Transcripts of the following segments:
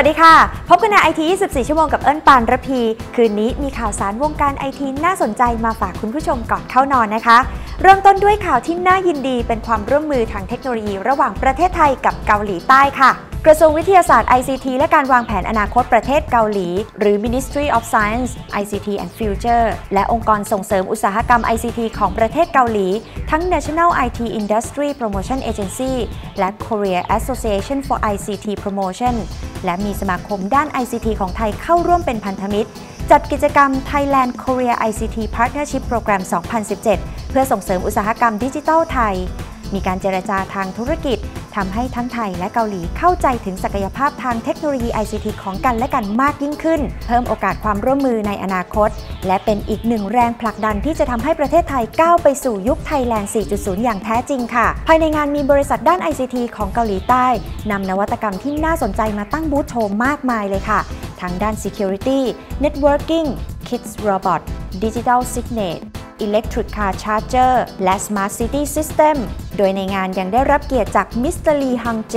วัสดีค่ะ พบกันในไอที24 ชั่วโมงกับเอิญปานระพี คืนนี้มีข่าวสารวงการไอทีน่าสนใจมาฝากคุณผู้ชมก่อนเข้านอนนะคะ เริ่มต้นด้วยข่าวที่น่ายินดีเป็นความร่วมมือทางเทคโนโลยีระหว่างประเทศไทยกับเกาหลีใต้ค่ะ กระทรวงวิทยาศาสตร์ ICT และการวางแผนอนาคตประเทศเกาหลี หรือ Ministry of Science ICT and Future และองค์กรส่งเสริมอุตสาหกรรม ICT ของประเทศเกาหลี ทั้ง National IT Industry Promotion Agency และ Korea Association for ICT Promotion และมีสมาคมด้าน ICT ของไทยเข้าร่วมเป็นพันธมิตร จัดกิจกรรม Thailand Korea ICT Partnership Program 2017 เพื่อส่งเสริมอุตสาหกรรมดิจิทัลไทย มีการเจรจาทางธุรกิจ ทำให้ทั้งไทยและเกาหลีเข้าใจถึงศักยภาพทางเทคโนโลยี ICT ของกันและกันมากยิ่งขึ้น เพิ่มโอกาสความร่วมมือในอนาคต และเป็นอีกหนึ่งแรงผลักดันที่จะทำให้ประเทศไทยก้าวไปสู่ยุคไทยแลนด์ 4.0 อย่างแท้จริงค่ะ ภายในงานมีบริษัทด้าน ICT ของเกาหลีใต้นำนวัตกรรมที่น่าสนใจมาตั้งบูธโชว์มากมายเลยค่ะ ทั้งด้าน Security Networking Kids Robot Digital Signet Electric Car Charger และ Smart City System โดยในงานยังได้รับเกียรติจากมิสเตอร์ลีฮังเจ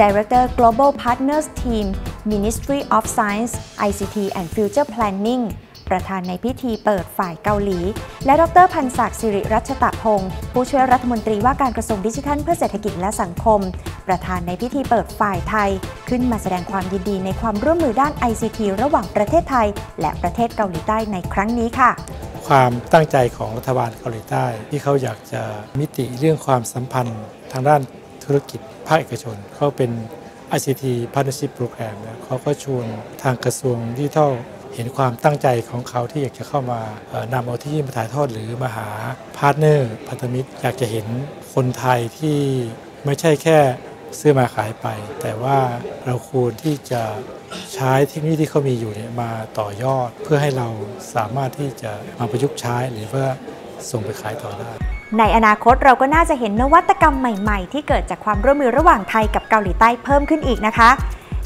Director Global Partners Team Ministry of Science ICT and Future Planning ประธานในพิธีเปิดฝ่ายเกาหลี และดรพันศักดิ์สิริรัชตะพงศ์ผู้ช่วยรัฐมนตรีว่าการกระทรวงดิจิทัลเพื่อเศรษฐกิจและสังคม ประธานในพิธีเปิดฝ่ายไทย ขึ้นมาแสดงความยินดีในความร่วมมือด้าน ICT ระหว่างประเทศไทย และประเทศเกาหลีใต้ในครั้งนี้ค่ะ ความตั้งใจของรัฐบาลเกาหลีใต้ ที่เขาอยากจะมิติเรื่องความสัมพันธ์ทางด้านธุรกิจภาคเอกชน เขาเป็น ICT Partnership Program นะเขาก็ชวนทางกระทรวงดิจิทัลเห็นความตั้งใจของเขาที่อยากจะเข้ามานำเอาที่มาถ่ายทอดหรือมาหาพาร์ทเนอร์พันธมิตรอยากจะเห็นคนไทยที่ไม่ใช่แค่ ซื้อมาขายไป แต่ว่าเราควรที่จะใช้เทคโนโลยีที่เขามีอยู่เนี่ยมาต่อยอด เพื่อให้เราสามารถที่จะมาประยุกต์ใช้หรือว่าส่งไปขายต่อได้ในอนาคตเราก็น่าจะเห็นนวัตกรรมใหม่ๆ ที่เกิดจากความร่วมมือระหว่างไทยกับเกาหลีใต้เพิ่มขึ้นอีกนะคะ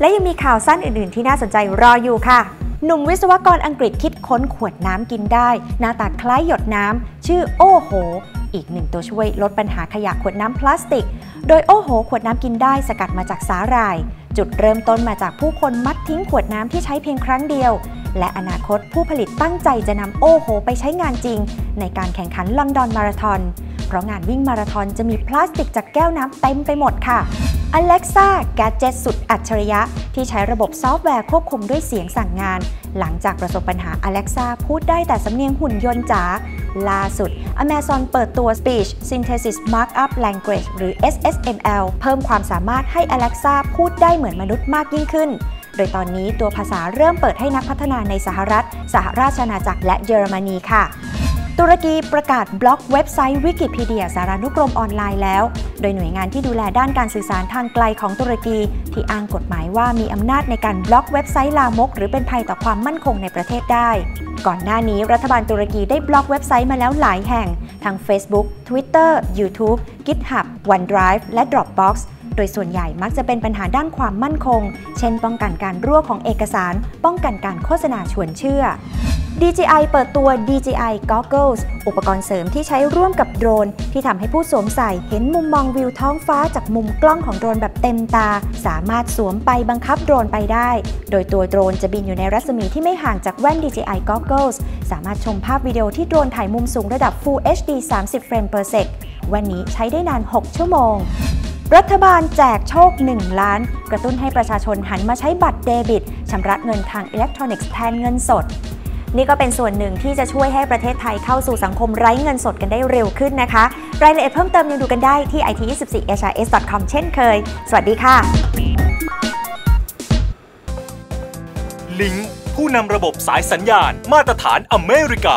และยังมีข่าวสั้นอื่นๆ ที่น่าสนใจรออยู่ค่ะ หนุ่มวิศวกรอังกฤษคิดค้นขวดน้ำกินได้ หน้าตาคล้ายหยดน้ำชื่อโอ้โห อีกหนึ่งตัวช่วยลดปัญหาขยะขวดน้ำพลาสติก โดยโอ้โห ขวดน้ำกินได้สกัดมาจากสาหร่าย จุดเริ่มต้นมาจากผู้คนมัดทิ้งขวดน้ำที่ใช้เพียงครั้งเดียว และอนาคตผู้ผลิตตั้งใจจะนำโอ้โห ไปใช้งานจริง ในการแข่งขันลอนดอนมาราธอนเพราะงานวิ่งมาราธอนจะมีพลาสติกจากแก้วน้ำเต็มไปหมดค่ะ Alexa แกจ e t สุดอัจฉริยะ ที่ใช้ระบบซอฟต์แวร์ควบคุมด้วยเสียงสั่งงาน หลังจากประสบปัญหา Alexa พูดได้แต่สำเนียงหุ่นยนต์จ๋า ล่าสุด Amazon เปิดตัว Speech Synthesis Markup Language หรือ SSML เพิ่มความสามารถให้ Alexa พูดได้เหมือนมนุษย์มากยิ่งขึ้น โดยตอนนี้ตัวภาษาเริ่มเปิดให้นักพัฒนาในสหรัฐ สหราชอาณาจักรและเยอรมนีค่ะ ตุรกีประกาศบล็อกเว็บไซต์วิกิพีเดียสารานุกรมออนไลน์แล้ว โดยหน่วยงานที่ดูแลด้านการสื่อสารทางไกลของตุรกี ที่อ้างกฎหมายว่ามีอำนาจในการบล็อกเว็บไซต์ลามก หรือเป็นภัยต่อความมั่นคงในประเทศได้ ก่อนหน้านี้รัฐบาลตุรกีได้บล็อกเว็บไซต์มาแล้วหลายแห่ง ทั้ง Facebook Twitter YouTube GitHub OneDrive และ Dropbox โดยส่วนใหญ่มักจะเป็นปัญหาด้านความมั่นคง เช่น ป้องกันการรั่วของเอกสาร ป้องกันการโฆษณาชวนเชื่อ DJI เปิดตัว DJI Goggles อุปกรณ์เสริมที่ใช้ร่วมกับโดรน ที่ทำให้ผู้สวมใส่เห็นมุมมองวิวท้องฟ้าจากมุมกล้องของโดรนแบบเต็มตา สามารถสวมไปบังคับโดรนไปได้ โดยตัวโดรนจะบินอยู่ในรัศมีที่ไม่ห่างจากแว่น DJI Goggles สามารถชมภาพวิดีโอที่โดรนถ่ายมุมสูงระดับ Full HD 30 เฟรม per sec วันนี้ใช้ได้นาน 6 ชั่วโมงรัฐบาลแจกโชค 1 ล้าน กระตุ้นให้ประชาชนหันมาใช้บัตรเดบิตชำระเงินทางอิเล็กทรอนิกส์แทนเงินสด นี่ก็เป็นส่วนหนึ่งที่จะช่วยให้ประเทศไทยเข้าสู่สังคมไร้เงินสดกันได้เร็วขึ้นนะคะ รายละเอียดเพิ่มเติมยังดูกันได้ที่ it24hrs.com เช่นเคย สวัสดีค่ะ ลิงผู้นำระบบสายสัญญาณมาตรฐานอเมริกา